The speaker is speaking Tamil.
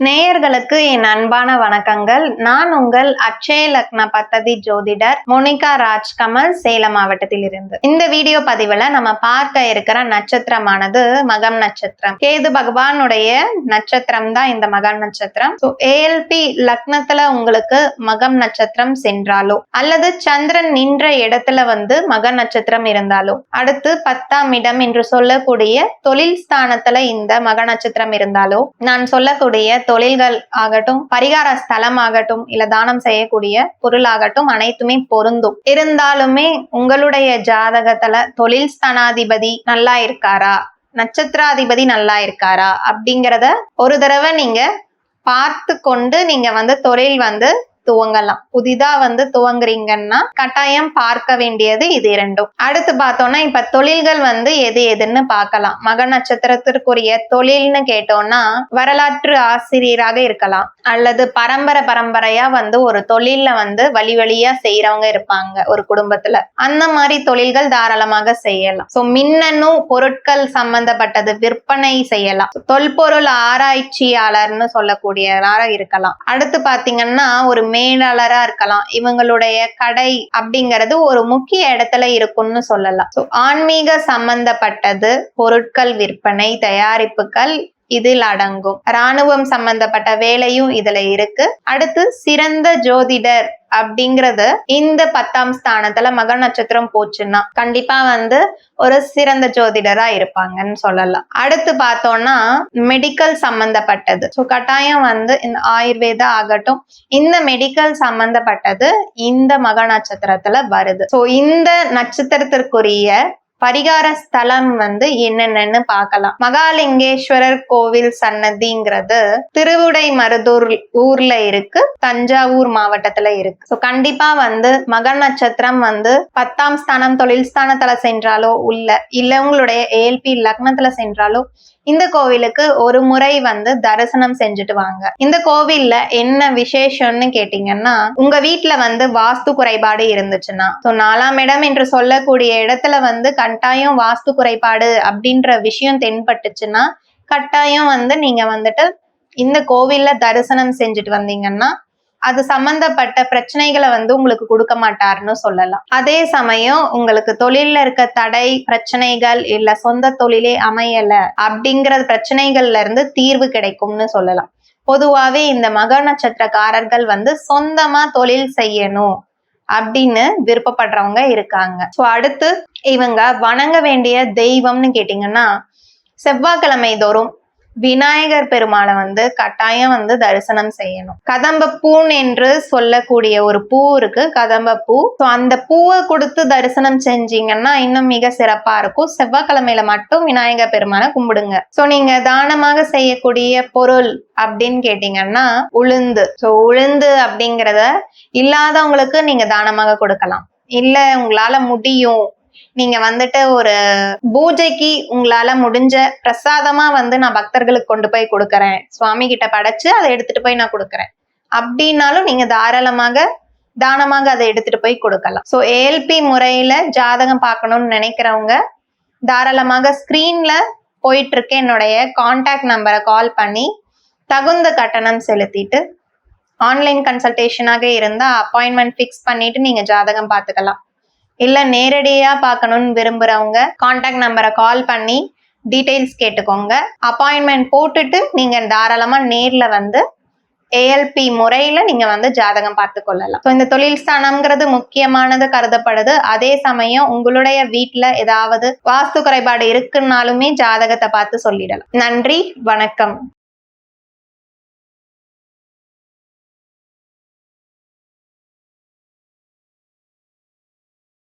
நேயர்களுக்கு என் அன்பான வணக்கங்கள். நான் உங்கள் அக்ஷய லக்ன பத்ததி ஜோதிடர் மோனிகா ராஜ்கமல் சேலம் மாவட்டத்தில் இருந்து இந்த வீடியோ பதிவுல நம்ம பார்க்க இருக்கிற நட்சத்திரமானது மகம் நட்சத்திரம். கேது பகவானுடைய நட்சத்திரம் தான் இந்த மகம் நட்சத்திரம். ஏஎல்பி லக்னத்துல உங்களுக்கு மகம் நட்சத்திரம் சென்றாலோ அல்லது சந்திரன் நின்ற இடத்துல வந்து மக நட்சத்திரம் இருந்தாலோ அடுத்து பத்தாம் இடம் என்று சொல்லக்கூடிய தொழில் ஸ்தானத்துல இந்த மக நட்சத்திரம் இருந்தாலோ நான் சொல்லக்கூடிய தொழில்கள் ஆகட்டும் பரிகார ஸ்தலம் ஆகட்டும் இல்ல தானம் செய்யக்கூடிய பொருள் ஆகட்டும் அனைத்துமே பொருந்தும். இருந்தாலுமே உங்களுடைய ஜாதகத்துல தொழில் ஸ்தானாதிபதி நல்லா இருக்காரா? நட்சத்திராதிபதி நல்லா இருக்காரா? அப்படிங்கிறத ஒரு தடவை நீங்க பார்த்து கொண்டு நீங்க வந்து தொழில் வந்து துவங்கலாம். புதிதா வந்து துவங்குறீங்கன்னா கட்டாயம் பார்க்க வேண்டியது இது இரண்டும். அடுத்து பார்த்தோம்னா இப்ப தொழில்கள் வந்து எது எதுன்னு பார்க்கலாம். மக நட்சத்திரத்திற்குரிய தொழில்னு கேட்டோம்னா வரலாற்று ஆசிரியராக இருக்கலாம். அல்லது பரம்பரை பரம்பரையா வந்து ஒரு தொழில வந்து வழி வழியா செய்யறவங்க இருப்பாங்க ஒரு குடும்பத்துல. அந்த மாதிரி தொழில்கள் தாராளமாக செய்யலாம். சோ மின்னணு பொருட்கள் சம்பந்தப்பட்டது விற்பனை செய்யலாம். தொல்பொருள் ஆராய்ச்சியாளர்னு சொல்லக்கூடியவராக இருக்கலாம். அடுத்து பாத்தீங்கன்னா ஒரு மேலாளரா இருக்கலாம். இவங்களுடைய கடை அப்படிங்கிறது ஒரு முக்கிய இடத்துல இருக்கும்னு சொல்லலாம். ஆன்மீக சம்பந்தப்பட்டது பொருட்கள் விற்பனை தயாரிப்புகள் இதில் அடங்கும். ராணுவம் சம்பந்தப்பட்ட வேலையும் இதுல இருக்கு. அடுத்து சிறந்த ஜோதிடர் அப்படிங்கறது இந்த பத்தாம் ஸ்தானத்துல மக நட்சத்திரம் போச்சுன்னா கண்டிப்பா வந்து ஒரு சிறந்த ஜோதிடரா இருப்பாங்கன்னு சொல்லலாம். அடுத்து பார்த்தோம்னா மெடிக்கல் சம்பந்தப்பட்டது. ஸோ கட்டாயம் வந்து இந்த ஆயுர்வேதா ஆகட்டும் இந்த மெடிக்கல் சம்பந்தப்பட்டது இந்த மக நட்சத்திரத்துல வருது. ஸோ இந்த நட்சத்திரத்திற்குரிய பரிகார ஸ்தலம் வந்து என்னென்னு பார்க்கலாம். மகாலிங்கேஸ்வரர் கோவில் சன்னதிங்கிறது திருவுடை மருதூர் ஊர்ல இருக்கு தஞ்சாவூர் மாவட்டத்துல இருக்கு. ஸோ கண்டிப்பா வந்து மக நட்சத்திரம் வந்து பத்தாம் ஸ்தானம் தொழில் ஸ்தானத்துல சென்றாலோ உள்ள இல்ல உங்களுடைய ஏஎல்பி லக்னத்துல சென்றாலோ இந்த கோவிலுக்கு ஒரு முறை வந்து தரிசனம் செஞ்சுட்டு வாங்க. இந்த கோவில்ல என்ன விசேஷம்னு கேட்டீங்கன்னா உங்க வீட்டுல வந்து வாஸ்து குறைபாடு இருந்துச்சுன்னா ஸோ நாலாம் இடம் என்று சொல்லக்கூடிய இடத்துல வந்து கட்டாயம் வாஸ்து குறைபாடு அப்படின்ற விஷயம் தென்பட்டுச்சுன்னா கட்டாயம் வந்து நீங்க வந்துட்டு இந்த கோவில்ல தரிசனம் செஞ்சுட்டு வந்தீங்கன்னா அது சம்பந்தப்பட்ட பிரச்சனைகளை வந்து உங்களுக்கு கொடுக்க மாட்டாருன்னு சொல்லலாம். அதே சமயம் உங்களுக்கு தொழில்ல இருக்க தடை பிரச்சனைகள் இல்ல சொந்த தொழிலே அமையல அப்படிங்கிற பிரச்சனைகள்ல இருந்து தீர்வு கிடைக்கும்னு சொல்லலாம். பொதுவாவே இந்த மக நட்சத்திரக்காரர்கள் வந்து சொந்தமா தொழில் செய்யணும் அப்படின்னு விருப்பப்படுறவங்க இருக்காங்க. ஸோ அடுத்து இவங்க வணங்க வேண்டிய தெய்வம்னு கேட்டிங்கன்னா செவ்வாய்க்கிழமை தோறும் விநாயகர் பெருமாளை வந்து கட்டாயம் வந்து தரிசனம் செய்யணும். கதம்ப பூன் என்று சொல்லக்கூடிய ஒரு பூ இருக்கு கதம்ப பூ. ஸோ அந்த பூவை கொடுத்து தரிசனம் செஞ்சீங்கன்னா இன்னும் மிக சிறப்பா இருக்கும். செவ்வாய்க்கிழமையில மட்டும் விநாயகர் பெருமாளை கும்பிடுங்க. ஸோ நீங்க தானமாக செய்யக்கூடிய பொருள் அப்படின்னு கேட்டீங்கன்னா உளுந்து. ஸோ உளுந்து அப்படிங்கிறத இல்லாதவங்களுக்கு நீங்க தானமாக கொடுக்கலாம். இல்ல உங்களால முடியும் நீங்க வந்துட்டு ஒரு பூஜைக்கு உங்களால முடிஞ்ச பிரசாதமா வந்து நான் பக்தர்களுக்கு கொண்டு போய் கொடுக்கறேன். சுவாமி கிட்ட படைச்சு அதை எடுத்துட்டு போய் நான் கொடுக்கறேன். அப்படின்னாலும் நீங்க தாராளமாக தானமாக அதை எடுத்துட்டு போய் கொடுக்கலாம். ஸோ ஏஎல்பி முறையில ஜாதகம் பார்க்கணும்னு நினைக்கிறவங்க தாராளமாக ஸ்கிரீன்ல போயிட்டு இருக்க என்னுடைய கான்டாக்ட் நம்பரை கால் பண்ணி தகுந்த கட்டணம் செலுத்திட்டு ஆன்லைன் கன்சல்டேஷனாக இருந்தால் அப்பாயின்மெண்ட் ஃபிக்ஸ் பண்ணிட்டு நீங்கள் ஜாதகம் பார்த்துக்கலாம். இல்லை நேரடியாக பார்க்கணும்னு விரும்புகிறவங்க காண்டாக்ட் நம்பரை கால் பண்ணி டீட்டெயில்ஸ் கேட்டுக்கோங்க. அப்பாயின்மெண்ட் போட்டுட்டு நீங்கள் தாராளமாக நேரில் வந்து ஏஎல்பி முறையில நீங்க வந்து ஜாதகம் பார்த்து கொள்ளலாம். ஸோ இந்த தொழில் ஸ்தானம்ங்கிறது முக்கியமானது கருதப்படுது. அதே சமயம் உங்களுடைய வீட்டுல ஏதாவது வாஸ்து குறைபாடு இருக்குன்னாலுமே ஜாதகத்தை பார்த்து சொல்லிடலாம். நன்றி வணக்கம்.